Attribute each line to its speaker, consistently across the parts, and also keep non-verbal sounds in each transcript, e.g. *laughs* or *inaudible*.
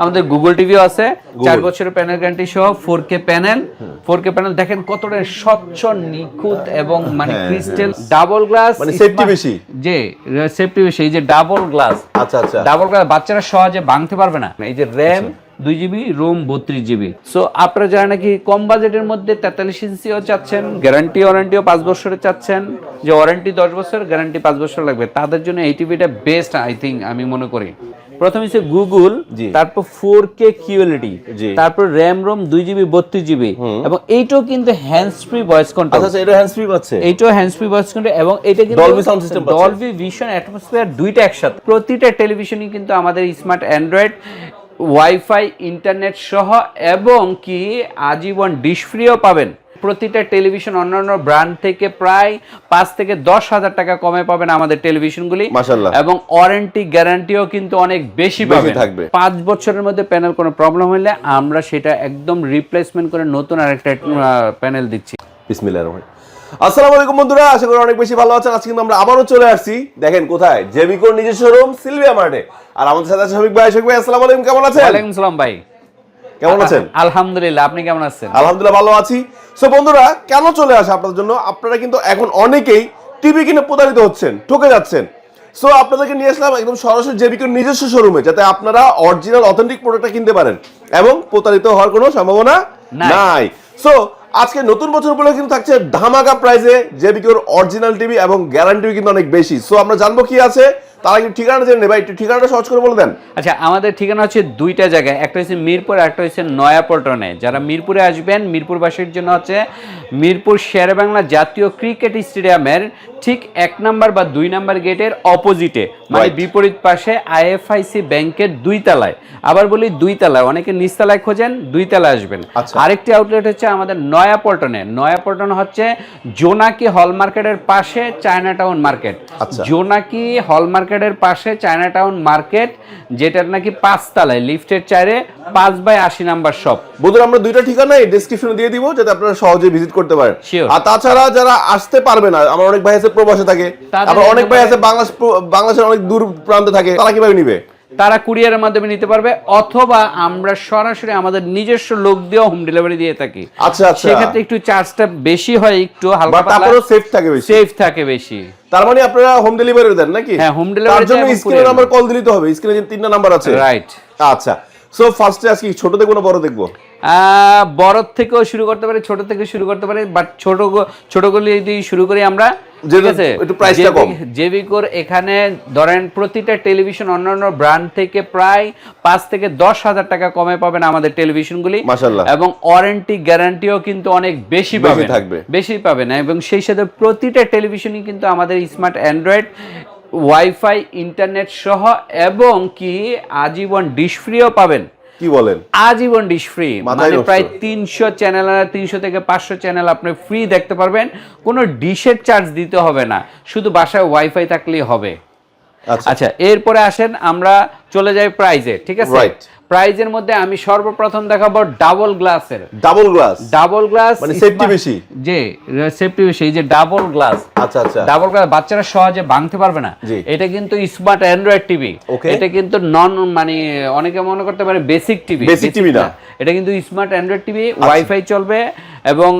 Speaker 1: আমাদের গুগল টিভিও আছে চার বছরের প্যানেল গ্যারান্টি সহ four K panel four K panel দেখেন কতটা স্বচ্ছ নিখুঁত এবং মানে
Speaker 2: হ্যাঁ,
Speaker 1: ক্রিস্টাল ডাবল গ্লাস
Speaker 2: মানে safety বেশি।
Speaker 1: যে সেফটি বেশি এই যে ডাবল গ্লাস
Speaker 2: আচ্ছা আচ্ছা।
Speaker 1: ডাবল গ্লাস বাচ্চারা সহজে ভাঙতে পারবে না। এই যে র্যাম দুই জিবি রোম বত্রিশ জিবি সো আপনারা যারা নাকি কম বাজেটের মধ্যে তেতাল্লিশ ইঞ্চিও চাচ্ছেন গ্যারান্টি ওয়ারেন্টিও পাঁচ বছরের চাচ্ছেন যে ওয়ারেন্টি দশ বছর গ্যারান্টি পাঁচ বছর লাগবে তাদের জন্য এই টিভিটা বেস্ট আই থিঙ্ক আমি মনে করি। প্রথম হচ্ছে গুগল তারপর ফোর কে কিউএলডি তারপর র্যাম রোম দুই জিবি বত্রিশ জিবি এবং এইটাও কিন্তু হ্যান্ডস ফ্রি ভয়েস কন্ট্রোল
Speaker 2: আচ্ছা এটা হ্যান্ড ফ্রি পাচ্ছে?
Speaker 1: এইটাও হ্যান্ডস ফ্রি ভয়েস কন্ট্রোল এবং এটা কিন্তু
Speaker 2: Dolby sound system পাচ্ছে।
Speaker 1: ডলবি ভিশন অ্যাটমসফিয়ার দুইটা একসাথে। প্রতিটা টেলিভিশনই কিন্তু আমাদের স্মার্ট অ্যান্ড্রয়েড ওয়াইফাই ইন্টারনেট সহ এবং কি আজীবন ডিশ ফ্রিও পাবেন। প্রতিটা টেলিভিশন অন্যান্য ব্র্যান্ড থেকে প্রায় পাঁচ থেকে দশ হাজার টাকা কমে পাবেন আমাদের টেলিভিশনগুলি। এবং ওয়ারেন্টি গ্যারান্টিও কিন্তু অনেক বেশি পাবেন।
Speaker 2: থাকবে।
Speaker 1: পাঁচ বছরের মধ্যে প্যানেল কোনো প্রবলেম হলে আমরা সেটা একদম রিপ্লেসমেন্ট করে নতুন আরেকটা প্যানেল দিচ্ছি।
Speaker 2: বিসমিল্লাহ রহমান। আসসালামু আলাইকুম বন্ধুরা আশা করি অনেক বেশি ভালো আছেন। আজকে কিন্তু আমরা আবারও চলে আসছি। দেখেন কোথায়? জেবিকোর নিজস্ব শোরুম সিলভিয়া মার্টে। আর আমাদের সাথে আছে শফিক ভাই। শফিক ভাই আসসালামু আলাইকুম কেমন আছেন?
Speaker 1: ওয়ালাইকুম সালাম ভাই।
Speaker 2: কেমন আছেন?
Speaker 1: আলহামদুলিল্লাহ আপনি কেমন আছেন?
Speaker 2: আলহামদুলিল্লাহ ভালো আছি। সো বন্ধুরা কেন চলে আসে আপনাদের জন্য? আপনারা কিন্তু এখন অনেকেই টিভি কিনে প্রতারিত হচ্ছেন ঠকে যাচ্ছেন। সো আপনাদেরকে নিয়ে আসলাম একদম সরাসরি জেবিকোর নিজস্ব শোরুমে যাতে আপনারা অরিজিনাল অথেন্টিক প্রোডাক্টটা কিনতে পারেন এবং প্রতারিত হওয়ার কোনো সম্ভাবনা
Speaker 1: নাই।
Speaker 2: সো আজকে নতুন বছর উপলক্ষে কিন্তু থাকছে ধামাকা প্রাইসে জেবিকোর অরিজিনাল টিভি এবং গ্যারান্টিও কিন্তু অনেক বেশি। সো আমরা জানব কি আছে তার আগে ঠিকানা জেনে নেই ভাই একটু ঠিকানাটা সহজ করে বলে দেন।
Speaker 1: আচ্ছা আমাদের ঠিকানা হচ্ছে দুইটা জায়গায় একটা হচ্ছে মিরপুর একটা হচ্ছে নয়াপল্টনে। যারা মিরপুরে আসবেন মিরপুরবাসীর জন্য হচ্ছে মিরপুর শেরবাংলা জাতীয় ক্রিকেট স্টেডিয়ামের ঠিক এক নাম্বার বা দুই নাম্বার গেটের অপোজিটে মানে বিপরীত পাশে আইএফআইসি ব্যাংকের দুই তলায় আবার বলি দুই তলায় অনেকে নিচতলায় খোঁজেন দুই তলায় আসবেন।
Speaker 2: আচ্ছা।
Speaker 1: আরেকটি আউটলেট হচ্ছে আমাদের নয়াপল্টনে। নয়াপল্টন হচ্ছে জোনাকি হল মার্কেটের পাশে চায়না টাউন মার্কেট। জোনাকি হল মার্কেটের পাশে চায়না টাউন মার্কেট যেটার নাকি পাঁচতলায় লিফটের চারে পাঁচ বাই আশি নাম্বার শপ
Speaker 2: বন্ধুরা আমরা দুইটা ঠিকানা এই ডিসক্রিপশনে দিয়ে দিব যাতে আপনারা সহজে ভিজিট করতে পারেন। আর তাছাড়া যারা আসতে পারবে না আমার অনেক ভাই আছে প্রবাসে থাকে আবার অনেক ভাই। আছে বাংলাদেশ বাংলাদেশের অনেক দূর প্রান্তে থাকে তারা কীভাবে নিবে?
Speaker 1: তারা কুরিয়ারের মাধ্যমে নিতে পারবে অথবা আমরা সরাসরি আমাদের নিজস্ব লোক দিয়ে হোম ডেলিভারি দিয়ে থাকি।
Speaker 2: আচ্ছা আচ্ছা।
Speaker 1: সেক্ষেত্রে একটু চার্জটা বেশি হয় একটু হালকা
Speaker 2: তারপরেও সেফ থাকে বেশি।
Speaker 1: সেফ থাকে বেশি।
Speaker 2: তার মানে আপনারা হোম ডেলিভারি দেন নাকি?
Speaker 1: হ্যাঁ, হোম ডেলিভারি
Speaker 2: তার জন্য স্ক্রিনে নাম্বার কল দিতে হবে স্ক্রিনে যে তিনটা নাম্বার আছে।
Speaker 1: রাইট
Speaker 2: আচ্ছা। সো ফার্স্টে আজকে ছোট দেখব না বড় দেখব
Speaker 1: বড় থেকেও শুরু করতে পারি ছোট থেকে শুরু করতে পারি বাট ছোট ছোট গুলি যদি শুরু করি আমরা। জেবিকোর এখানে ধরেন প্রতিটা টেলিভিশন অন্যান্য ব্র্যান্ড থেকে প্রায় পাঁচ থেকে দশ হাজার টাকা কমে পাবেন আমাদের টেলিভিশনগুলি। এবং ওয়ারেন্টি গ্যারান্টিও কিন্তু অনেক বেশি পাবেন
Speaker 2: থাকবে।
Speaker 1: বেশি পাবেন এবং সেই সাথে প্রতিটা টেলিভিশনই কিন্তু আমাদের স্মার্ট অ্যান্ড্রয়েড ওয়াইফাই ইন্টারনেট সহ এবং কি আজীবন ডিশ ফ্রিও পাবেন।
Speaker 2: কি বলেন?
Speaker 1: আজীবন ডিশ ফ্রি মানে প্রায় তিনশো চ্যানেল আর তিনশো থেকে পাঁচশো চ্যানেল আপনি ফ্রি দেখতে পারবেন। কোনো ডিশের চার্জ দিতে হবে না। শুধু বাসায় ওয়াইফাই থাকলেই হবে।
Speaker 2: আচ্ছা।
Speaker 1: আচ্ছা এরপরে আসেন আমরা চলে যাই প্রাইজে ঠিক আছে. প্রাইজের মধ্যে আমি সর্বপ্রথম দেখাবো ডাবল গ্লাসের।
Speaker 2: Double glass?
Speaker 1: ডাবল গ্লাস
Speaker 2: মানে সেফটি বেশি?
Speaker 1: যে সেফটি বেশি এই যে ডাবল গ্লাস।
Speaker 2: আচ্ছা আচ্ছা।
Speaker 1: ডাবল গ্লাস বাচ্চারা সহজে ভাঙতে পারবে না। এটা কিন্তু স্মার্ট অ্যান্ড্রয়েড টিভি. এটা কিন্তু নন মানে অনেকে মনে করতে পারে বেসিক টিভি
Speaker 2: বেসিক টিভি না।
Speaker 1: এটা কিন্তু স্মার্ট অ্যান্ড্রয়েড টিভি ওয়াইফাই চলবে এবং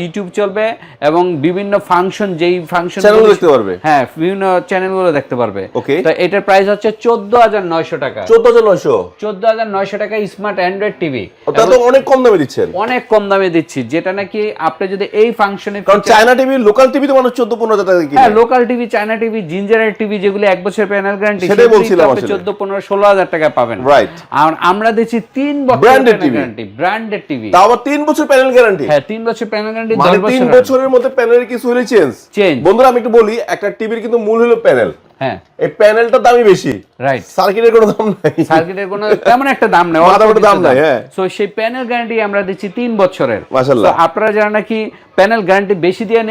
Speaker 1: ইউটিউব চলবে এবং বিভিন্ন ফাংশন যেই ফাংশন
Speaker 2: Channel দেখতে পারবে।
Speaker 1: হ্যাঁ বিভিন্ন চ্যানেলগুলো দেখতে পারবে।
Speaker 2: Okay.
Speaker 1: তো এটার প্রাইস হচ্ছে চোদ্দ হাজার নয়শো টাকা।
Speaker 2: চোদ্দ হাজার নয়শো?
Speaker 1: চোদ্দ হাজার নয়শো টাকা স্মার্ট অ্যান্ড্রয়েড টিভি
Speaker 2: ওটা তো অনেক কম দামে দিচ্ছেন।
Speaker 1: অনেক কম দামে দিচ্ছি যেটা নাকি আপনি যদি এই ফাংশনের
Speaker 2: কারণ চায়না টিভি লোকাল টিভি তো মানুষ চোদ্দ পনেরো হাজার টাকা কিনে।
Speaker 1: হ্যাঁ লোকাল টিভি চায়না টিভি জিঞ্জারের টিভি যেগুলো এক বছর প্যানেল গ্যারান্টি
Speaker 2: সেটাই বলছিলাম আসলে।
Speaker 1: চোদ্দ পনেরো ষোলো হাজার টাকা পাবেন।
Speaker 2: Right.
Speaker 1: আর আমরা দিচ্ছি তিন বছর
Speaker 2: Branded TV
Speaker 1: guarantee branded TV
Speaker 2: তাও আবার তিন বছর প্যানেল গ্যারান্টি
Speaker 1: হ্যাঁ 3 বছর প্যানেল গ্যারান্টি
Speaker 2: মানে
Speaker 1: দশ
Speaker 2: তিন
Speaker 1: বছর
Speaker 2: বছরের মধ্যে প্যানেলের কিছু হলে চেঞ্জ। বন্ধুরা আমি একটু বলি একটা টিভির কিন্তু মূল হলো প্যানেল
Speaker 1: হ্যাঁ।
Speaker 2: এই প্যানেলটার দামই বেশি।
Speaker 1: রাইট
Speaker 2: সার্কিটের কোনো দাম নাই।
Speaker 1: সার্কিটের কোনো তেমন একটা দাম নেই
Speaker 2: মাথামুটি দাম নাই, হ্যাঁ।
Speaker 1: সো সেই প্যানেল গ্যারান্টি আমরা দিচ্ছি তিন বছরের।
Speaker 2: মাশাআল্লাহ।
Speaker 1: আপনারা যারা নাকি প্যানেল গ্যারান্টি বেশি দিয়ে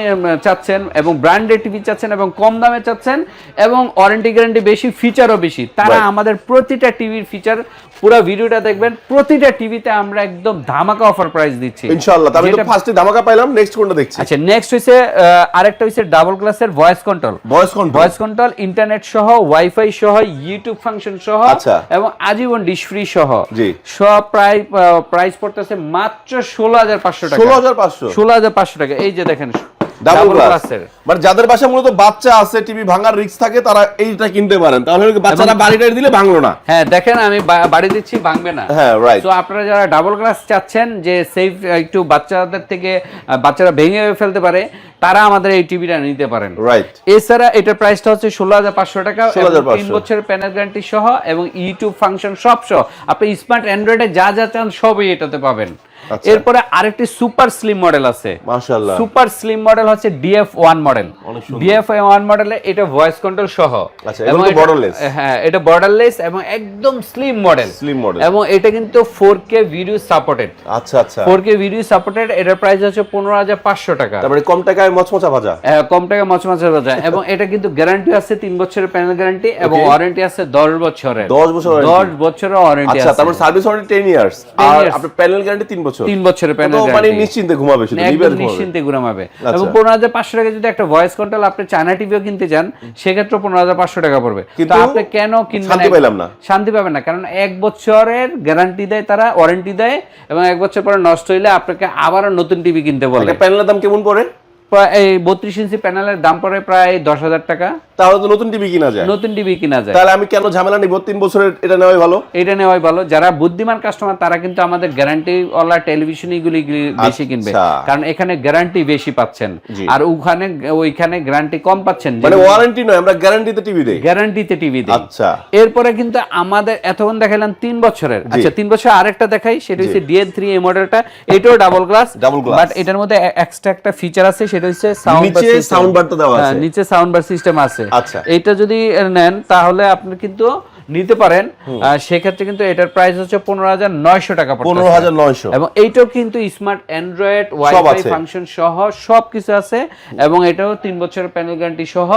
Speaker 1: চাচ্ছেন এবং ব্র্যান্ডেড টিভি চাচ্ছেন এবং কম দামে চাচ্ছেন এবং ওয়ারেন্টি গ্যারান্টি বেশি ফিচারও বেশি তারা আমাদের প্রতিটা টিভির ফিচার পুরো ভিডিওটা দেখবেন প্রতিটা টিভিতে আমরা একদম ধামাকা অফার প্রাইস দিচ্ছি।
Speaker 2: ইনশাআল্লাহ। তো ফার্স্টে ধামাকা পাইলাম নেক্সট কোনটা দেখছি?
Speaker 1: আচ্ছা নেক্সট হইছে আরেকটা হইছে ডাবল গ্লাসের voice control
Speaker 2: voice control
Speaker 1: voice control internet সহ ওয়াইফাই সহ ইউটিউব ফাংশন সহ
Speaker 2: আচ্ছা।
Speaker 1: এবং আজীবন ডিশ ফ্রি সহ। সব প্রায় প্রাইস পড়তেছে মাত্র ষোলো হাজার পাঁচশো টাকা।
Speaker 2: ষোলো হাজার পাঁচশো।
Speaker 1: ষোলো হাজার পাঁচশো টাকা। এই যে দেখেন
Speaker 2: ডাবল মানে যাদের বাসায় মূলত বাচ্চা আছে টিভি ভাঙার রিস্ক থাকে তারা এইটা কিনতে পারেন। তাহলে বাচ্চারা বাড়ি টাড়ি দিলে ভাঙলো না।
Speaker 1: হ্যাঁ দেখেন আমি বাড়ি দিচ্ছি ভাঙবে না।
Speaker 2: হ্যাঁ রাইট
Speaker 1: তো আপনারা যারা ডাবল গ্লাস চাচ্ছেন যে সেফ একটু বাচ্চাদের থেকে বাচ্চারা ভেঙে ফেলতে পারে তারা আমাদের এই টিভিটা নিতে পারেন।
Speaker 2: রাইট
Speaker 1: এছাড়া এটার প্রাইসটা হচ্ছে ষোলো হাজার পাঁচশো টাকা তিন বছরের প্যানেল গ্যারান্টি সহ এবং ইউটিউব ফাংশন সব সহ আপনি স্মার্ট অ্যান্ড্রয়েডে যা যা চান সবই এটাতে পাবেন। এরপরে আরেকটি সুপার স্লিম মডেল আছে।
Speaker 2: মাশাআল্লাহ।
Speaker 1: সুপার স্লিম মডেল হচ্ছে DF one model DF one মডেলে এটা ভয়েস কন্ট্রোল সহ।
Speaker 2: আচ্ছা, এগুলো তো
Speaker 1: হ্যাঁ এটা বর্ডারলেস এবং একদম স্লিম মডেল
Speaker 2: Slim model।
Speaker 1: এবং এটা কিন্তু ফোর কে ভিডিও সাপোর্টেড
Speaker 2: আচ্ছা আচ্ছা।
Speaker 1: ফোর কে ভিডিও সাপোর্টেড এটার প্রাইস হচ্ছে পনেরো হাজার পাঁচশো টাকা।
Speaker 2: তারপরে কম টাকায় মচমচা ভাজা।
Speaker 1: আহ, কম টাকায় মচমচে বাজায় *laughs* এবং এটা কিন্তু গ্যারান্টি আছে তিন বছরের প্যানেল গ্যারান্টি এবং. ওয়ারেন্টি আছে দশ বছরের।
Speaker 2: 10 বছর warranty?
Speaker 1: দশ বছরের ওয়ারেন্টি
Speaker 2: আচ্ছা তারপর সার্ভিস ওয়ারেন্টি 10 ইয়ার্স আর। আপনার প্যানেল গ্যারান্টি 3 বছর
Speaker 1: তিন বছরের প্যানেল
Speaker 2: মানে নিশ্চিন্তে ঘুমাবে শুধু
Speaker 1: একদম
Speaker 2: ঘুমাবে।
Speaker 1: নিশ্চিন্তে ঘুরামাবে
Speaker 2: আচ্ছা।
Speaker 1: এবং পনেরো হাজার পাঁচশো টাকা যদি একটা ভয়েস কন্ট্রোল আপনি চায়না টিভিও কিনতে চান সেক্ষেত্রে পনেরো হাজার পাঁচশো টাকা পড়বে।
Speaker 2: কিন্তু
Speaker 1: আপনি কেন কিনবেন?
Speaker 2: শান্তি পেলাম না।
Speaker 1: শান্তি পাবেন না। কারণ এক বছরের গ্যারান্টি দেয় তারা ওয়ারেন্টি দেয় এবং এক বছর পরে নষ্ট হইলে আপনাকে আবার নতুন টিভি কিনতে বলে।
Speaker 2: প্যানেলের দাম কেমন পড়ে?
Speaker 1: এই বত্রিশ ইঞ্চি প্যানেলের দাম পড়ে প্রায় দশ হাজার টাকা।
Speaker 2: তাহলে তো নতুন টিভি কিনা যায়।
Speaker 1: নতুন টিভি কিনা যায়।
Speaker 2: তাহলে আমি কেন ঝামেলা নিব? তিন বছরের এটা নেওয়াই ভালো।
Speaker 1: এটা নেওয়াই ভালো। যারা বুদ্ধিমান কাস্টমার তারা কিন্তু আমাদের গ্যারান্টি টেলিভিশন বেশি কিনবে।
Speaker 2: আচ্ছা।
Speaker 1: কারণ এখানে গ্যারান্টি বেশি পাচ্ছেন। আর ওখানে ওইখানে গ্যারান্টি কম পাচ্ছেন।
Speaker 2: মানে ওয়ারেন্টি নয় আমরা গ্যারান্টিতে টিভি দেই।
Speaker 1: গ্যারান্টিতে টিভি দেই।
Speaker 2: আচ্ছা।
Speaker 1: এরপরে কিন্তু আমাদের এতক্ষণ দেখালাম তিন বছরের। আচ্ছা তিন বছর আরেকটা দেখাই সেটা হচ্ছে ডিএন থ্রি এই মডেলটা এটাও ডাবল গ্লাস। বাট এটার মধ্যে এক্সট্রা একটা ফিচার আছে সেটা হচ্ছে সাউন্ড
Speaker 2: নিচে তো দেওয়া আছে।
Speaker 1: নিচে সাউন্ড বার সিস্টেম আছে।
Speaker 2: আচ্ছা।
Speaker 1: এটা যদি নেন তাহলে আপনি কিন্তু নিতে পারেন। সেক্ষেত্রে কিন্তু এটার প্রাইস হচ্ছে পনেরো হাজার নয়শো টাকা
Speaker 2: পনেরো হাজার নয়শো।
Speaker 1: এবং এইটাও কিন্তু স্মার্ট অ্যান্ড্রয়েড ওয়াইফাই ফাংশন সহ সব কিছু আছে। এবং এটাও তিন বছরের প্যানেল গ্যারান্টি সহ।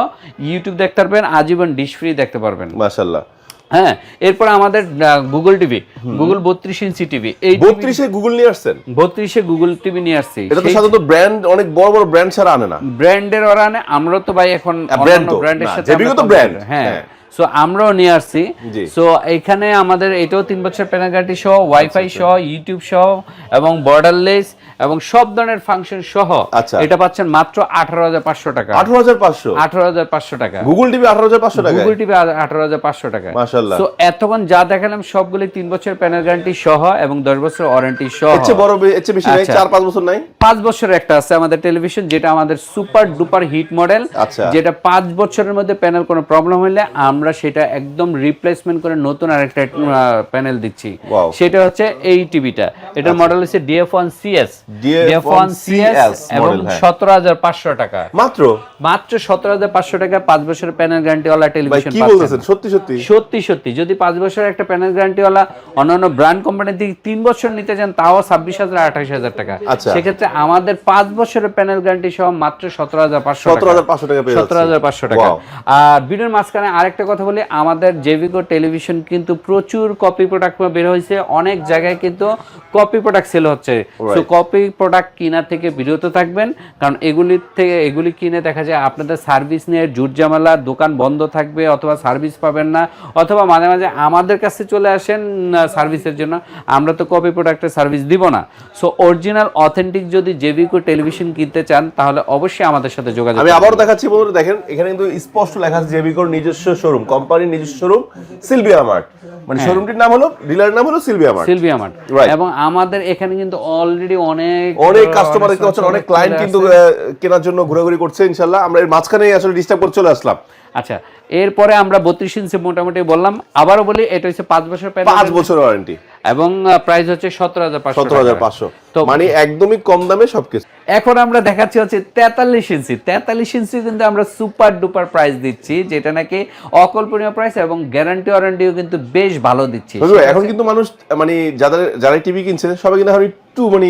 Speaker 1: ইউটিউব দেখতে পারবেন আজীবন ডিশ ফ্রি দেখতে পারবেন।
Speaker 2: মাশাল্লাহ
Speaker 1: হ্যাঁ এরপর আমাদের গুগল টিভি গুগল বত্রিশ ইঞ্চি টিভি এই
Speaker 2: বত্রিশে গুগল নিয়ে আসছেন?
Speaker 1: বত্রিশে গুগল টিভি নিয়ে আসছি।
Speaker 2: এটা তো সাধারণত ব্র্যান্ড অনেক বড় বড় ব্র্যান্ড ছাড়া আনে না।
Speaker 1: ব্র্যান্ডের ওরা আনে আমরা তো ভাই এখন ব্র্যান্ডের সাথে
Speaker 2: তো brand,
Speaker 1: competitor, হ্যাঁ।
Speaker 2: হ্যাঁ।
Speaker 1: সো আমরাও নিয়ে আসছি। সো এখানে আমাদের এটাও তিন বছর প্যানাগাটি সহ ওয়াইফাই
Speaker 2: আচ্ছা,
Speaker 1: সহ ইউটিউব সহ এবং বর্ডারলেস এবং সব ধরনের ফাংশন সহ
Speaker 2: আচ্ছা।
Speaker 1: এটা পাচ্ছেন মাত্র আঠারো হাজার পাঁচশো টাকা।
Speaker 2: আঠারো হাজার পাঁচশো?
Speaker 1: আঠারো হাজার পাঁচশো টাকা।
Speaker 2: গুগল টিভি আঠারো হাজার পাঁচশো টাকা
Speaker 1: গুগল টিভি আঠারো হাজার পাঁচশো টাকা। তো এতক্ষণ যা দেখালাম সবগুলি তিন বছর প্যানেল গ্যারান্টি সহ এবং দশ বছর ওয়ারেন্টি সহ।
Speaker 2: বড় বেশি নাই
Speaker 1: আচ্ছা।
Speaker 2: চার পাঁচ বছর নাই?
Speaker 1: পাঁচ বছরের একটা আছে আমাদের টেলিভিশন যেটা আমাদের সুপার ডুপার হিট মডেল
Speaker 2: আচ্ছা।
Speaker 1: যেটা পাঁচ বছরের মধ্যে প্যানেল কোনো প্রবলেম হলে আমরা সেটা একদম রিপ্লেসমেন্ট করে নতুন আরেকটা প্যানেল দিচ্ছি। সেটা হচ্ছে এই টিভিটা এটার মডেল হচ্ছে DF one CS
Speaker 2: DF1 CS
Speaker 1: এবং
Speaker 2: model, হ্যাঁ।
Speaker 1: সতেরো হাজার পাঁচশো টাকা।
Speaker 2: মাত্র?
Speaker 1: মাত্র সতেরো হাজার পাঁচশো টাকা পাঁচ বছরের প্যানেল গ্যারান্টি ওয়ালা টেলিভিশন
Speaker 2: সত্যি সত্যি?
Speaker 1: সত্যি সত্যি। যদি পাঁচ বছরের একটা প্যানেল গ্যারান্টিওয়ালা অন্যান্য ব্র্যান্ড কোম্পানির দিকে তিন বছর নিতে চান তাও ছাব্বিশ হাজার আঠাশ হাজার টাকা।
Speaker 2: আচ্ছা।
Speaker 1: সেক্ষেত্রে আমাদের পাঁচ বছরের প্যানেল গ্যারান্টি সহ মাত্র সতেরো হাজার পাঁচশো
Speaker 2: 17,500 টাকা
Speaker 1: সতেরো হাজার পাঁচশো টাকা। আর ভিডিওর মাঝখানে আরেকটা কথা বলি আমাদের জেভিকো টেলিভিশন কিন্তু প্রচুর কপি প্রোডাক্ট বের হয়েছে। অনেক জায়গায় কিন্তু কপি প্রোডাক্ট সেল হচ্ছে। তো কপি প্রোডাক্ট কিনা থেকে বিরত থাকবেন কারণ এগুলি থেকে এগুলি কিনে দেখা যায় আপনাদের সার্ভিস নিয়ে জুট জামালা দোকান বন্ধ থাকবে অথবা সার্ভিস পাবেন না অথবা মাঝে মাঝে আমাদের কাছে চলে আসেন সার্ভিসের জন্য। আমরা তো কপি প্রোডাক্টের সার্ভিস দিব না। সো অরিজিনাল অথেন্টিক যদি জেভিকো টেলিভিশন কিনতে চান তাহলে অবশ্যই আমাদের সাথে যোগাযোগ
Speaker 2: আমি। আবারও দেখাচ্ছি বন্ধুরা দেখেন এখানে কিন্তু স্পষ্ট লেখা আছে জেবিকোর নিজস্ব শোরুম কোম্পানির নিজস্ব শোরুম সিলভিয়া মার্ট। মানে শোরুমটির নাম হলো ডিলারের নাম হলো সিলভিয়া মার্ট।
Speaker 1: Sylvia mart. এবং আমাদের এখানে কিন্তু অলরেডি অনেক
Speaker 2: অনেক কাস্টমার দেখতে পাচ্ছেন অনেক ক্লায়েন্ট কিন্তু কেনার জন্য ঘোরাঘুরি করছে ইনশাআল্লাহ। আমরা এর মাঝখানেই আসলে ডিস্টার্ব করে চলে আসলাম।
Speaker 1: আচ্ছা এরপরে আমরা বত্রিশ ইঞ্চি মোটামুটি বললাম। আবারও বলি এটা হচ্ছে পাঁচ বছর
Speaker 2: পাঁচ বছর ওয়ারেন্টি
Speaker 1: এবং প্রাইস হচ্ছে সতেরো হাজার পাঁচশো
Speaker 2: সতেরো হাজার পাঁচশো। মানে একদমই কম দামে সবকিছু।
Speaker 1: এখন আমরা দেখাচ্ছি হচ্ছে তেতাল্লিশ ইঞ্চি। তেতাল্লিশ ইঞ্চি কিন্তু আমরা সুপার ডুপার প্রাইস দিচ্ছি যেটা নাকি অকল্পনীয় প্রাইস এবং গ্যারান্টি ওয়ারেন্টিও কিন্তু বেশ ভালো দিচ্ছি?
Speaker 2: এখন কিন্তু মানুষ মানে যাদের যারা টিভি কিনছে সবাই কিন্তু একটু মানে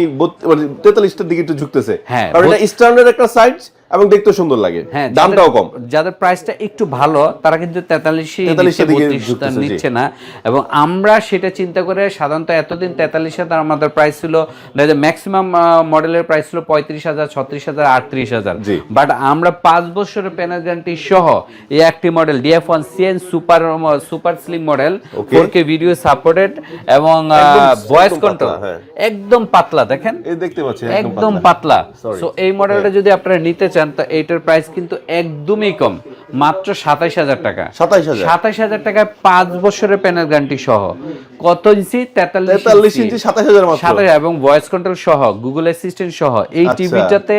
Speaker 2: মানে তেতাল্লিশটার দিকে একটু ঝুঁকতেছে।
Speaker 1: হ্যাঁ,
Speaker 2: এটা স্ট্যান্ডার্ড একটা সাইজ এবং দেখতে সুন্দর লাগে।
Speaker 1: হ্যাঁ
Speaker 2: দামটাও কম।
Speaker 1: যাদের প্রাইসটা একটু ভালো তারা কিন্তু তেতাল্লিশ
Speaker 2: 43 এর দিকে ঝুঁকতেছে, জি।
Speaker 1: নিচ্ছে না। এবং আমরা সেটা চিন্তা করে সাধারণত এতদিন তেতাল্লিশ হাজার আমাদের প্রাইস ছিল ম্যাক্সিমাম মডেলের প্রাইস ছিল পঁয়ত্রিশ হাজার ছত্রিশ হাজার আটত্রিশ হাজার। বাট আমরা পাঁচ বছরের প্যানেল গ্যারান্টি সহ এই একটি model DF one CN super super slim model
Speaker 2: Okay.
Speaker 1: Four K video supported এবং ভয়েস কন্ট্রোল
Speaker 2: পাতলা, হ্যাঁ।
Speaker 1: একদম পাতলা দেখেন?
Speaker 2: দেখতে পাচ্ছি
Speaker 1: একদম পাতলা. সো এই মডেলটা যদি আপনারা নিতে চান তো এইটার প্রাইস কিন্তু একদমই কম। মাত্র সাতাইশ হাজার টাকা।
Speaker 2: সাতাইশ হাজার।
Speaker 1: সাতাইশ হাজার টাকায় পাঁচ বছরের প্যানেল গ্যারান্টি সহ। কত ইঞ্চি? তেতাল্লিশ
Speaker 2: ইঞ্চি। সাতাইশ হাজার
Speaker 1: সাতাশ এবং ভয়েস কন্ট্রোল সহ গুগল অ্যাসিস্ট্যান্ট সহ এই
Speaker 2: আচ্ছা।
Speaker 1: টিভিটাতে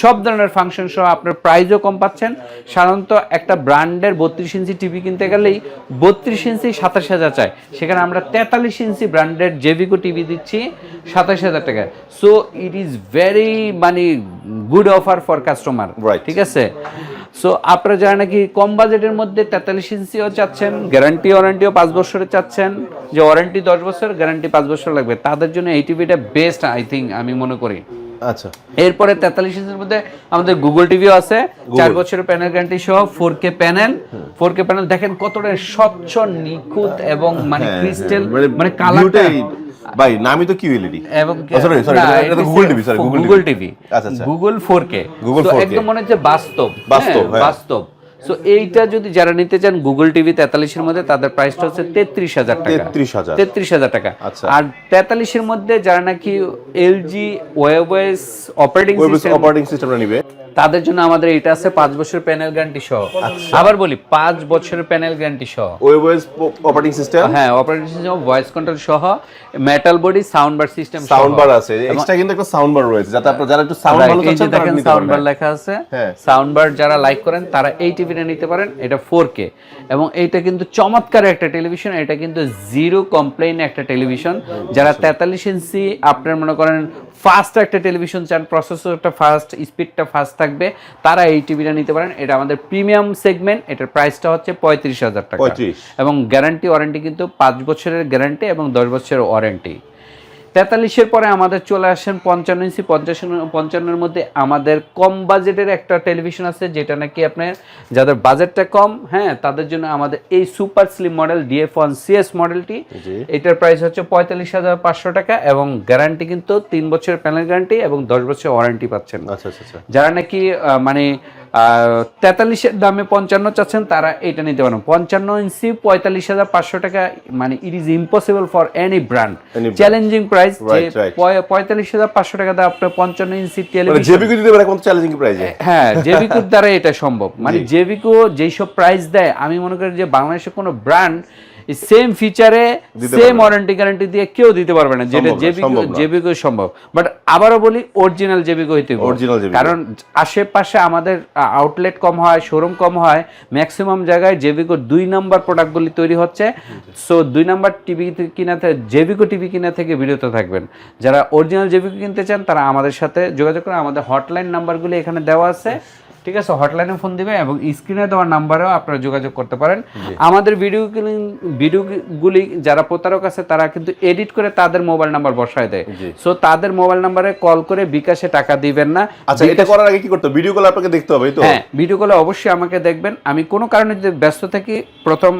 Speaker 1: সব ধরনের ফাংশন সহ আপনার প্রাইসও কম পাচ্ছেন। সাধারণত একটা ব্র্যান্ডের বত্রিশ ইঞ্চি টিভি কিনতে গেলেই বত্রিশ ইঞ্চি সাতাশ হাজার চাই। সেখানে আমরা তেতাল্লিশ ইঞ্চি ব্র্যান্ডের জেভিকো টিভি দিচ্ছি সাতাশ হাজার টাকায়। সো ইট ইজ ভেরি মানে গুড অফার ফর কাস্টমার. ঠিক আছে? সো আপনারা যারা নাকি কম বাজেটের মধ্যে তেতাল্লিশ ইঞ্চিও চাচ্ছেন গ্যারান্টি ওয়ারেন্টিও পাঁচ বছরের চাচ্ছেন যে ওয়ারেন্টি দশ বছর গ্যারান্টি পাঁচ বছর লাগবে তাদের জন্য এই টিভিটা বেস্ট আই থিঙ্ক আমি মনে করি।
Speaker 2: আচ্ছা।
Speaker 1: এরপরে তেতাল্লিশ ইঞ্চের মধ্যে আমাদের গুগল টিভিও আছে চার বছরের প্যানেল গ্যারান্টি সহ four K panel four K panel দেখেন কতটা স্বচ্ছ নিখুঁত এবং মানে
Speaker 2: হ্যাঁ,
Speaker 1: ক্রিস্টাল
Speaker 2: হ্যাঁ,
Speaker 1: মানে কালারটা
Speaker 2: viewটাই- ভাই নামই তো কিউএলইডি।
Speaker 1: এবং
Speaker 2: Oh, sorry, sorry, এটা- তো Google TV, sorry,
Speaker 1: Google TV
Speaker 2: আচ্ছা, আচ্ছা।
Speaker 1: গুগল 4K
Speaker 2: Google
Speaker 1: তো
Speaker 2: 4K
Speaker 1: একদম মনে হচ্ছে বাস্তব।
Speaker 2: বাস্তব,
Speaker 1: হ্যাঁ,
Speaker 2: হ্যাঁ।
Speaker 1: বাস্তব। সো এইটা যদি যারা নিতে চান গুগল টিভি তেতাল্লিশের মধ্যে তাদের প্রাইসটা হচ্ছে তেত্রিশ হাজার টাকা।
Speaker 2: 33,000
Speaker 1: তেত্রিশ হাজার টাকা।
Speaker 2: আচ্ছা।
Speaker 1: আর তেতাল্লিশের মধ্যে যারা নাকি LG webOS operating system
Speaker 2: operating সিস্টেমটা নিবে।
Speaker 1: তাদের জন্য আমাদের এটা আছে পাঁচ বছরের প্যানেল গ্যারান্টি সহ।
Speaker 2: আচ্ছা।
Speaker 1: আবার বলি পাঁচ বছরের প্যানেল গ্যারান্টি সহ।
Speaker 2: ওয়েবওয়েস অপারেটিং সিস্টেম
Speaker 1: হ্যাঁ অপারেটিং সিস্টেম ভয়েস কন্ট্রোল সহ metal body sound bar system
Speaker 2: sound bar আছে। এক্সট্রা কিন্তু একটা সাউন্ড বার রয়েছে যাতে আপনারা যারা একটু সাউন্ড ভালো চাচ্ছেন তারা
Speaker 1: দেখেন সাউন্ড বার লেখা আছে।
Speaker 2: হ্যাঁ।
Speaker 1: সাউন্ড বার যারা লাইক করেন তারা এই টিভিটা নিতে পারেন এটা ফোর কে এবং এইটা কিন্তু চমৎকার একটা টেলিভিশন এটা কিন্তু জিরো কমপ্লেইন একটা টেলিভিশন যারা তেতাল্লিশ ইঞ্চি আপনার মনে করেন ফাস্ট একটা টেলিভিশন চান প্রসেসরটা ফাস্ট স্পিডটা ফাস্ট থাকবে। তারা এই টিভিটা নিতে পারেন। এটা আমাদের প্রিমিয়াম সেগমেন্ট। এটার প্রাইসটা হচ্ছে পঁয়ত্রিশ হাজার টাকা।
Speaker 2: 35
Speaker 1: এবং গ্যারান্টি ওয়ারেন্টি কিন্তু পাঁচ বছরের গ্যারান্টি এবং দশ বছরের ওয়ারেন্টি। তেতাল্লিশের পরে আমাদের চলে আসেন পঞ্চান্ন ইঞ্চি পঞ্চান্ন পঞ্চান্নের মধ্যে আমাদের কম বাজেটের একটা টেলিভিশন আছে যেটা নাকি আপনার যাদের বাজেটটা কম হ্যাঁ তাদের জন্য আমাদের এই super slim model DF one CS মডেলটি। এটার প্রাইস হচ্ছে পঁয়তাল্লিশ হাজার পাঁচশো টাকা এবং গ্যারান্টি কিন্তু তিন বছরের প্যানেল গ্যারান্টি এবং দশ বছরের ওয়ারেন্টি পাচ্ছেন।
Speaker 2: আচ্ছা আচ্ছা আচ্ছা।
Speaker 1: যারা নাকি মানে তেতাল্লিশের দামে পঞ্চান্ন চাচ্ছেন তারা এটা নিতে পারেন। পঞ্চান্ন ইঞ্চি পঁয়তাল্লিশ হাজার পাঁচশো টাকা মানে it is impossible for any brand challenging price যে পঁয়তাল্লিশ হাজার পাঁচশো টাকা দিয়ে আপনার পঞ্চান্ন ইঞ্চি
Speaker 2: মানে
Speaker 1: টেলিভিশন
Speaker 2: জেবিকো দিতে পারে একমাত্র চ্যালেঞ্জিং প্রাইজে
Speaker 1: হ্যাঁ জেবিকুর দ্বারা এটা সম্ভব। মানে জেবিকো যেই সব প্রাইস দেয় আমি মনে করি যে বাংলাদেশের কোনো ব্র্যান্ড সেম ফিচারে সেম ওয়ারেন্টি গ্যারান্টি দিয়ে কেউ দিতে পারবে না। যেটা জেবিকো জেবিকো সম্ভব বাট আবারও বলি অরিজিনাল জেবিকো হইতে। কারণ আশেপাশে আমাদের আউটলেট কম হয় শোরুম কম হয় ম্যাক্সিমাম জায়গায় জেবিকো দুই নাম্বার প্রোডাক্টগুলি তৈরি হচ্ছে। সো দুই নাম্বার টিভি কিনা জেবিকো টিভি কিনা থেকে বিরত থাকবেন। যারা অরিজিনাল জেবিকো কিনতে চান তারা আমাদের সাথে যোগাযোগ করে আমাদের হটলাইন নাম্বারগুলি এখানে দেওয়া আছে। ঠিক আছে হটলাইনে ফোন দিবে এবং স্ক্রিনে দেওয়া নাম্বারেও আপনারা যোগাযোগ করতে পারেন। আমাদের ভিডিওগুলি ভিডিওগুলি যারা প্রতারক আছে তারা কিন্তু এডিট করে তাদের মোবাইল নাম্বার বসায় দেয়। সো তাদের মোবাইল নাম্বারে কল করে বিকাশে টাকা দিবেন না।
Speaker 2: আচ্ছা এটা করার আগে কি করতে ভিডিও কল আপনাকে দেখতে হবে তো?
Speaker 1: হ্যাঁ ভিডিও কলে অবশ্যই আমাকে দেখবেন। আমি কোনো কারণে যদি ব্যস্ত থাকি প্রথম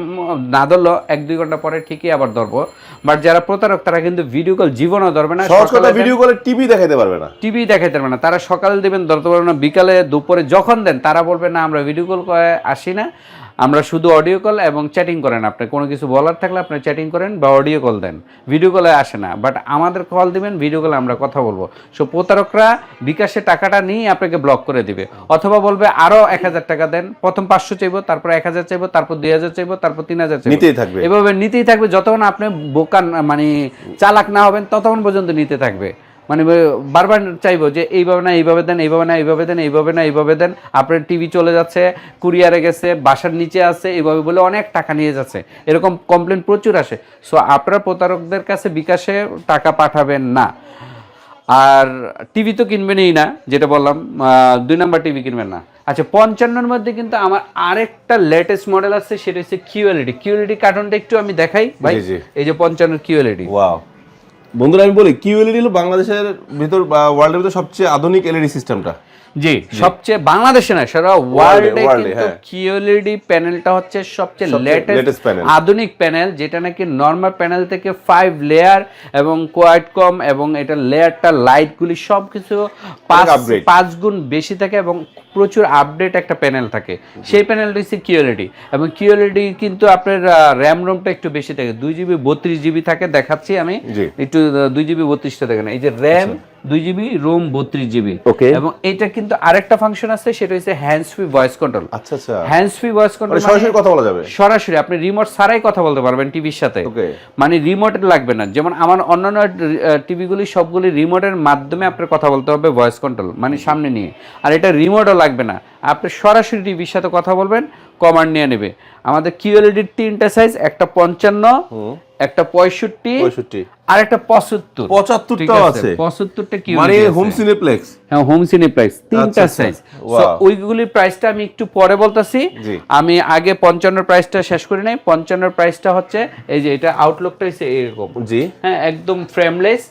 Speaker 1: না ধরলো এক দুই ঘণ্টা পরে ঠিকই আবার ধরবো। বাট যারা প্রতারক তারা কিন্তু ভিডিও কল জীবনও ধরবে না।
Speaker 2: সহজ কথা ভিডিও কলে টিভি দেখাতে পারবে না।
Speaker 1: টিভি দেখাইতে পারবে না। তারা সকালে দেবেন ধরতে পারবে না বিকালে দুপুরে যখন দেন? তারা বলবে না আমরা ভিডিও কল করে আসি না। আমরা শুধু অডিও কল এবং চ্যাটিং করেন আপনি। কোনো কিছু বলার থাকলে আপনি চ্যাটিং করেন বা অডিও কল দেন। ভিডিও কলে আসে না। বাট আমাদের কল দিবেন ভিডিও কলে আমরা কথা বলব। সো প্রতারকরা বিকাশে টাকাটা নিয়ে আপনাকে ব্লক করে দিবে। অথবা বলবে আরও এক হাজার টাকা দেন। প্রথম পাঁচশো চাইব তারপর এক হাজার চাইব তারপর দুই হাজার চাইব তারপর তিন হাজার চাইব।
Speaker 2: নিতেই থাকবে।
Speaker 1: এভাবে নিতেই থাকবে। যতক্ষণ আপনি বোকান মানে চালাক না হবেন ততক্ষণ পর্যন্ত নিতে থাকবে। মানে বারবার চাইব যে এইভাবে না এইভাবে দেন এইভাবে না এইভাবে দেন এইভাবে না এইভাবে দেন। আপনার টিভি চলে যাচ্ছে কুরিয়ারে গেছে বাসার নিচে আছে এইভাবে বলে অনেক টাকা নিয়ে যাচ্ছে। এরকম কমপ্লেন প্রচুর আসে। সো আপনারা প্রতারকদের কাছে বিকাশে টাকা পাঠাবেন না। আর টিভি তো কিনবেনই না যেটা বললাম দুই নাম্বার টিভি কিনবেন না। আচ্ছা পঞ্চান্নর মধ্যে কিন্তু আমার আরেকটা লেটেস্ট মডেল আছে সেটা হচ্ছে কিউএলইডি কিউএলইডি কার্টুনটা একটু আমি দেখাই ভাই। এই যে পঞ্চান্নের কিউএলইডি
Speaker 2: ওয়াও বন্ধুরা, আমি বলি কিউ এলইডি হলো বাংলাদেশের ভিতর বা ওয়ার্ল্ডের ভিতর সবচেয়ে আধুনিক এলইডি সিস্টেমটা
Speaker 1: জি সবচেয়ে বাংলাদেশে না সারা ওয়ার্ল্ডে কিন্তু। প্যানেলটা হচ্ছে সবচেয়ে লেটেস্ট আধুনিক প্যানেল যেটা নাকি নর্মাল প্যানেল থেকে ফাইভ লেয়ার এবং কম এবং এটা লেয়ারটা লাইটগুলি সব কিছু পাঁচ পাঁচ গুণ বেশি থাকে এবং প্রচুর আপডেট একটা প্যানেল থাকে। সেই প্যানেলটা হচ্ছে কিওএলইডি এবং কিওএলইডি কিন্তু আপনার র্যাম রোমটা একটু বেশি থাকে। দুই জিবি বত্রিশ জিবি থাকে দেখাচ্ছি আমি। একটু দুই জিবি বত্রিশটা থাকে না এই যে র্যাম দুই জিবি রোম বত্রিশ জিবি। এবং এটা কিন্তু আরেকটা ফাংশন আছে সেটা হচ্ছে হ্যান্ডস ফ্রি ভয়েস কন্ট্রোল
Speaker 2: আচ্ছা আচ্ছা।
Speaker 1: হ্যান্ডস ফ্রি ভয়েস কন্ট্রোল
Speaker 2: মানে সরাসরি কথা বলা যাবে?
Speaker 1: সরাসরি আপনি রিমোট ছাড়াই কথা বলতে পারবেন টিভির সাথে. মানে রিমোট লাগবে না। যেমন আমার অন্যান্য টিভিগুলি সবগুলি রিমোটের মাধ্যমে আপনার কথা বলতে হবে ভয়েস কন্ট্রোল মানে সামনে নিয়ে। আর এটা রিমোটও লাগবে না। আপনি সরাসরি টিভির সাথে কথা বলবেন কমান্ড নিয়ে নেবে। আমাদের কিউএলইডির তিনটা সাইজ একটা পঞ্চান্ন একটা পঁয়ষট্টি আর একটা পঁচাত্তর।
Speaker 2: পঁচাত্তরটাও আছে
Speaker 1: পঁচাত্তরটা কি
Speaker 2: মানে হোম সিনেপ্লেক্স
Speaker 1: হ্যাঁ হোম সিনে প্রাইস তিনটা
Speaker 2: আচ্ছা, আচ্ছা।
Speaker 1: Size
Speaker 2: Wow.
Speaker 1: ওইগুলির প্রাইসটা আমি একটু পরে বলতাছি। আমি আগে পঞ্চান্নর প্রাইসটা শেষ করি নাই। পঞ্চান্নর প্রাইসটা হচ্ছে এই যে এটা আউটলুকটা হচ্ছে এরকম।
Speaker 2: জি।
Speaker 1: হ্যাঁ একদম ফ্রেমলেস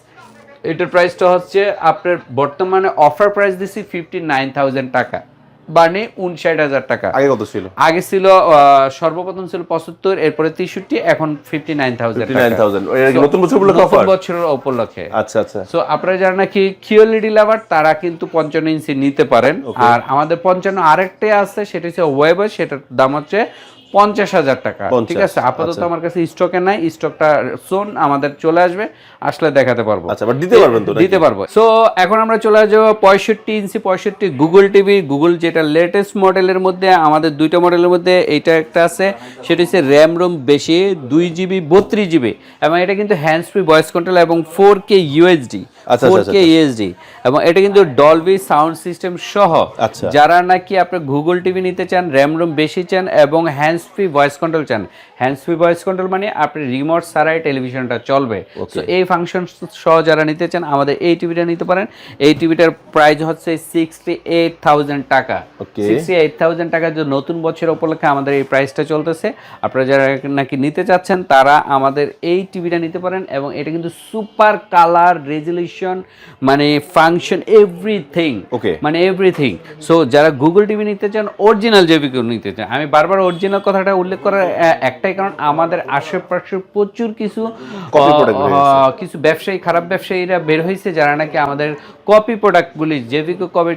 Speaker 1: এটার প্রাইসটা হচ্ছে আপনার বর্তমানে অফার প্রাইস দিছি ফিফটি নাইন থাউজেন্ড টাকা। মানে উনষাট হাজার টাকা।
Speaker 2: আগে কত ছিল?
Speaker 1: আগে ছিল সর্বপ্রথম ছিল পঁচাত্তর এরপরে তেষট্টি এখন ফিফটি নাইন থাউজেন্ড
Speaker 2: 59,000 এর কি নতুন বছর
Speaker 1: নতুন বছরের উপলক্ষে।
Speaker 2: আচ্ছা আচ্ছা।
Speaker 1: সো আপনারা যারা নাকি কিওএলইডি লাভার তারা কিন্তু পঞ্চান্ন ইঞ্চি নিতে পারেন। আর আমাদের পঞ্চান্ন আরেকটা আছে সেটা হচ্ছে ওয়েবার সেটার দাম হচ্ছে পঞ্চাশ হাজার টাকা। ঠিক আছে? আপাতত
Speaker 2: আচ্ছা।
Speaker 1: আমার কাছে স্টকে নাই স্টকটা সোন আমাদের চলে আসবে আসলে দেখাতে পারব।
Speaker 2: আচ্ছা দিতে পারবেন তো
Speaker 1: দিতে পারব। সো এখন আমরা চলে যাব পঁয়ষট্টি ইঞ্চি পঁয়ষট্টি গুগল টিভি গুগল যেটা লেটেস্ট মডেলের মধ্যে আমাদের দুইটা মডেলের মধ্যে এইটা একটা আছে সেটা হচ্ছে র্যাম রোম বেশি দুই জিবি বত্রিশ জিবি এবং এটা কিন্তু হ্যান্ডস ফ্রি ভয়েস কন্ট্রোল এবং four K USD four K USD এবং এটা কিন্তু ডলবি সাউন্ড সিস্টেম সহ
Speaker 2: আচ্ছা।
Speaker 1: যারা নাকি আপনি গুগল টিভি নিতে চান র্যাম রোম বেশি চান এবং হ্যান্ডস ফ্রি ভয়েস কন্ট্রোল চান হ্যান্ডস ফ্রি ভয়েস কন্ট্রোল মানে আপনি রিমোট ছাড়াই টেলিভিশনটা চলবে। তো এই ফাংশন সহ যারা নিতে চান আমাদের এই টিভিটা নিতে পারেন। এই টিভিটার প্রাইস হচ্ছে সিক্সটি এইট থাউজেন্ড টাকা. সিক্সটি এইট থাউজেন্ড টাকা যে নতুন বছর উপলক্ষে আমাদের এই প্রাইসটা চলতেছে। আপনারা যারা নাকি নিতে চাচ্ছেন তারা আমাদের এই টিভিটা নিতে পারেন এবং এটা কিন্তু সুপার কালার রেজলিউশন মানে ফাংশন এভরিথিং
Speaker 2: ওকে
Speaker 1: মানে এভরিথিং সো যারা গুগল টিভি নিতে চান অরিজিনাল জেবি নিতে চান আমি বারবার অরিজিনাল কথাটা উল্লেখ করার একটাই কারণ আমাদের আশেপাশে প্রচুর কিছু। কিছু ব্যবসায়ী খারাপ ব্যবসায়ীরা বের হয়েছে যারা নাকি আমাদের কপি প্রোডাক্টগুলি জেভিকো কপি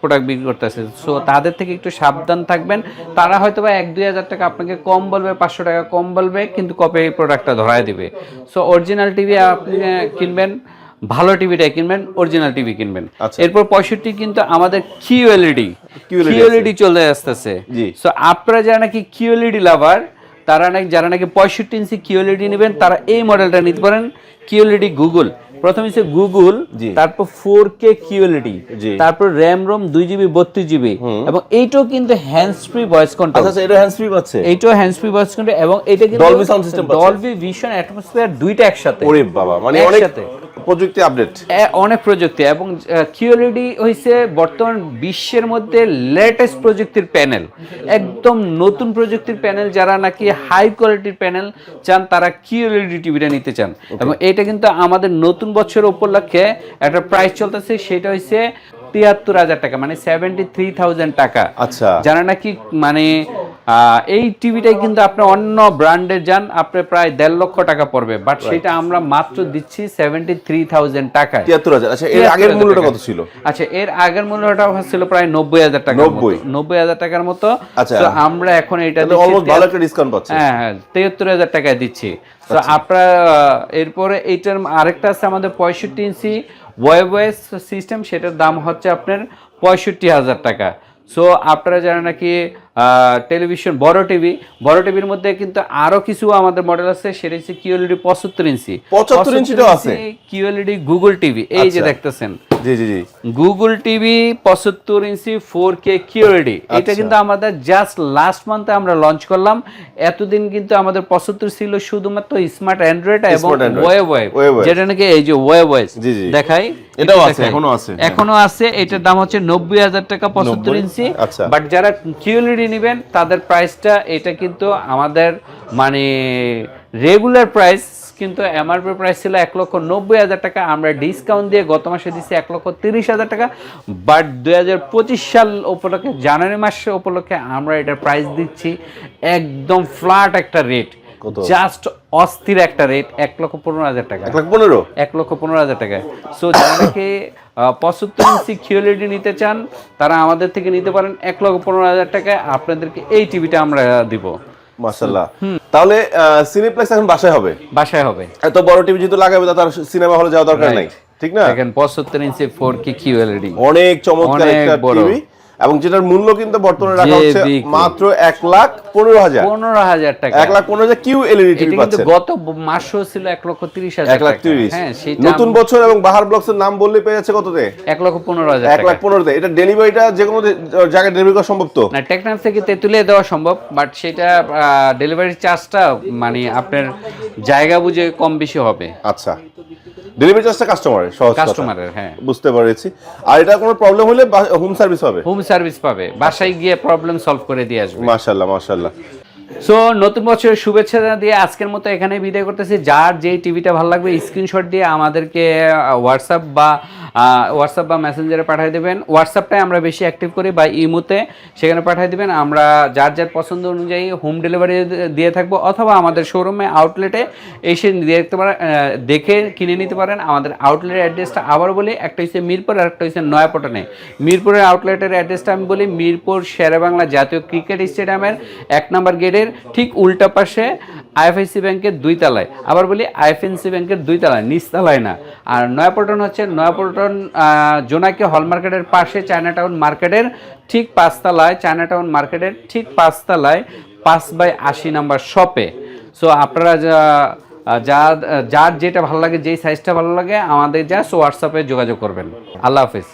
Speaker 1: প্রোডাক্ট বিক্রি করতেছে। সো তাদের থেকে একটু সাবধান থাকবেন। তারা হয়তো বা এক দুই হাজার টাকা আপনাকে কম বলবে পাঁচশো টাকা কম বলবে কিন্তু কপি প্রোডাক্টটা ধরায় দিবে। সো অরিজিনাল টিভি আপনি কিনবেন। ভালো টিভিটাই কিনবেন অরিজিনাল টিভি কিনবেন।
Speaker 2: আচ্ছা।
Speaker 1: এরপর পঁয়ষট্টি কিন্তু আমাদের কিউএলইডি কিউএলইডি চলে আসতেছে। সো আপনারা যারা নাকি কিউএলইডি লাভার তারা নাকি যারা নাকি পঁয়ষট্টি ইঞ্চি কিউএলইডি নেবেন তারা এই মডেলটা নিতে পারেন। কিউএলইডি গুগল প্রথমে হচ্ছে গুগল তারপর ফোর কে কিউএলইডি তারপর র্যাম রোম দুই জিবি বত্রিশ জিবি এবং এইটাও কিন্তু হ্যান্ডস ফ্রি ভয়েস কন্ট্রোল
Speaker 2: আচ্ছা এটা হ্যান্ড ফ্রি পাচ্ছে?
Speaker 1: এইটাও হ্যান্ডস ফ্রি ভয়েস কন্ট্রোল এবং এটা কিন্তু
Speaker 2: sound system পাচ্ছে।
Speaker 1: ডলবি ভিশন অ্যাটমসফিয়ার দুইটা একসাথে।
Speaker 2: ওরে বাবা মানে অনেক
Speaker 1: একসাথে।
Speaker 2: প্রযুক্তি আপডেট।
Speaker 1: অনেক প্রযুক্তি এবং কিউএলইডি হইছে বর্তমান বিশ্বের মধ্যে লেটেস্ট প্রযুক্তির প্যানেল একদম নতুন প্রযুক্তির প্যানেল যারা নাকি হাই কোয়ালিটির প্যানেল চান তারা কিউএলইডি টিভিটা নিতে চান। এবং এটা কিন্তু আমাদের নতুন বছর উপলক্ষে একটা প্রাইস চলতেছে সেটা হচ্ছে তিয়াত্তর হাজার টাকা মানে সেভেন্টি থ্রি থাউজেন্ড টাকা।
Speaker 2: আচ্ছা।
Speaker 1: যারা নাকি মানে এই টিভিটাই কিন্তু আপনি অন্য ব্র্যান্ডে যান আপনি প্রায় দেড় লক্ষ টাকা পড়বে। বাট সেটা আমরা মাত্র দিচ্ছি সেভেন্টি থ্রি থাউজেন্ড টাকায়।
Speaker 2: তিয়াত্তর হাজার। আচ্ছা এর আগের মূল্যটা
Speaker 1: টাকা।
Speaker 2: কত ছিল?
Speaker 1: আচ্ছা এর আগের মূল্যটা ছিল প্রায় নব্বই হাজার টাকা
Speaker 2: 90
Speaker 1: নব্বই? হাজার টাকার মতো।
Speaker 2: আচ্ছা।
Speaker 1: আমরা এখন এটা
Speaker 2: ভালো একটা ডিসকাউন্ট পাচ্ছে
Speaker 1: হ্যাঁ হ্যাঁ তেহাত্তর হাজার টাকায় দিচ্ছি। তো
Speaker 2: আচ্ছা।
Speaker 1: আপনারা এরপরে এইটার আরেকটা আছে আমাদের পঁয়ষট্টি ইঞ্চি ওয়েবওয়েস সিস্টেম সেটার দাম হচ্ছে আপনার পঁয়ষট্টি হাজার টাকা। সো আপনারা যারা নাকি টেলিভিশন বড় টিভি বড় টিভির মধ্যে কিন্তু আরও কিছু আমাদের মডেল আছে সেটা হচ্ছে কিউএলইডি পঁচাত্তর ইঞ্চি
Speaker 2: 75 ইঞ্চিটাও আছে?
Speaker 1: কিউএলইডি গুগল টিভি এই যে
Speaker 2: আচ্ছা।
Speaker 1: দেখতেছেন
Speaker 2: জি জি জি।
Speaker 1: গুগল টিভি পঁচাত্তর ইঞ্চি ফোর কে কিউএলইডি এটা
Speaker 2: আচ্ছা।
Speaker 1: কিন্তু আমাদের জাস্ট লাস্ট মান্থে আমরা লঞ্চ করলাম। এতদিন কিন্তু আমাদের পঁচাত্তর ছিল শুধুমাত্র স্মার্ট অ্যান্ড্রয়েড এবং
Speaker 2: Smart Android,
Speaker 1: ওয়ে ওয়েব যেটা নাকি এই যে ওয়ে ওয়েস
Speaker 2: জি, জি।
Speaker 1: দেখাই।
Speaker 2: এটাও আছে, এখনও আছে।
Speaker 1: এখনও আছে। এটার দাম হচ্ছে নব্বই হাজার টাকা পঁচাত্তর ইঞ্চি।
Speaker 2: আচ্ছা।
Speaker 1: বাট যারা কিউএলইডি নেবেন তাদের প্রাইসটা এটা কিন্তু আমাদের মানে রেগুলার প্রাইস কিন্তু এমআরপি প্রাইস ছিল এক লক্ষ নব্বই হাজার টাকা। আমরা ডিসকাউন্ট দিয়ে গত মাসে দিচ্ছি এক লক্ষ তিরিশ হাজার টাকা। বাট দুই হাজার পঁচিশ সাল উপলক্ষে জানুয়ারি মাসে উপলক্ষে আমরা এটার প্রাইস দিচ্ছি একদম ফ্ল্যাট একটা রেট জাস্ট অস্থির একটা রেট এক লক্ষ পনেরো হাজার টাকা।
Speaker 2: এক পনেরো?
Speaker 1: এক লক্ষ পনেরো হাজার টাকা। সো যাদেরকে পঁচাত্তর ইঞ্চি কিউএলইডি নিতে চান তারা আমাদের থেকে নিতে পারেন এক লক্ষ পনেরো হাজার টাকায়। আপনাদেরকে এই টিভিটা আমরা দিব।
Speaker 2: মাশাল্লাহ তাহলে সিনেপ্লেক্স এখন বাসায় হবে?
Speaker 1: বাসায় হবে।
Speaker 2: এত বড় টিভি যেহেতু লাগাবে তার সিনেমা হলে যাওয়া দরকার. নাই। ঠিক না?
Speaker 1: দেখেন পঁচাত্তর ইঞ্চি ফোর QLED
Speaker 2: অনেক চমৎকার একটা টিভি এবং যেটার মূল্য কিন্তু বর্তমানে রাখা হচ্ছে মাত্র এক লাখ পনেরো হাজার।
Speaker 1: পনেরো হাজার টাকা।
Speaker 2: এক লাখ পনেরো হাজার কিউ এলইডি টিভি পাচ্ছেন
Speaker 1: গত মাসও ছিল এক লক্ষ তিরিশ হাজার
Speaker 2: এক লাখ। তিরিশ।
Speaker 1: হ্যাঁ
Speaker 2: নতুন বছর এবং বাহার ব্লকস এর নাম বললে পেয়ে যাচ্ছে কততে?
Speaker 1: এক লক্ষ পনেরো হাজার
Speaker 2: এক লাখ পনেরোতে। এটা ডেলিভারিটা যে কোনো জায়গায় ডেলিভারি করা সম্ভব তো?
Speaker 1: না টেকনাফ থেকে তেঁতুলে দেওয়া সম্ভব বাট সেটা ডেলিভারি চার্জটা মানে আপনার জায়গা বুঝে কম বেশি হবে।
Speaker 2: আচ্ছা। ডেলিভারি চার্জটা কাস্টমারের সহজ
Speaker 1: কাস্টমারের হ্যাঁ।
Speaker 2: বুঝতে পেরেছি। আর এটা কোনো প্রবলেম হলে হোম সার্ভিস হবে
Speaker 1: হোম সার্ভিস পাবে। বাসায় গিয়ে প্রবলেম সলভ করে দিয়ে আসবে।
Speaker 2: মাশাল্লাহ মাশাল্লাহ
Speaker 1: সো নতুন বছরের শুভেচ্ছা দিয়ে আজকের মতো এখানে বিদায় করতেছি। যার যেই টিভিটা ভালো লাগবে স্ক্রিনশট দিয়ে আমাদেরকে হোয়াটসঅ্যাপ বা হোয়াটসঅ্যাপ বা মেসেঞ্জারে পাঠিয়ে দেবেন। হোয়াটসঅ্যাপটাই আমরা বেশি অ্যাক্টিভ করি বা ইমোতে সেখানে পাঠিয়ে দেবেন। আমরা যার যার পছন্দ অনুযায়ী হোম ডেলিভারি দিয়ে থাকব অথবা আমাদের শোরুমে আউটলেটে এসে দেখতে পারেন দেখে কিনে নিতে পারেন। আমাদের আউটলেটের অ্যাড্রেসটা আবার বলি, একটা হচ্ছে মিরপুর আর একটা হচ্ছে নয়াপটনে। মিরপুরের আউটলেটের অ্যাড্রেসটা আমি বলি, মিরপুর শেরেবাংলা জাতীয় ক্রিকেট স্টেডিয়ামের এক নম্বর গেটের ঠিক উল্টা পাশে আইএফআইসি ব্যাংকের দুই তলায়। আবার বলি আইএফএনসি ব্যাংকের দুই তালায় তলায় নিচতলায় না। আর নয়াপল্টন হচ্ছে নয়াপল্টন জোনাকি হল মার্কেটের পাশে চায়না টাউন মার্কেটের ঠিক পাঁচতলায় চায়না টাউন মার্কেটের ঠিক পাঁচতলায় পাঁচ বাই আশি নাম্বার শপে। সো আপনারা যা যা, যার যেটা ভালো লাগে, যেই সাইজটা ভালো লাগে, আমাদের জাস্ট হোয়াটসঅ্যাপে যোগাযোগ করবেন। আল্লাহ হাফিজ।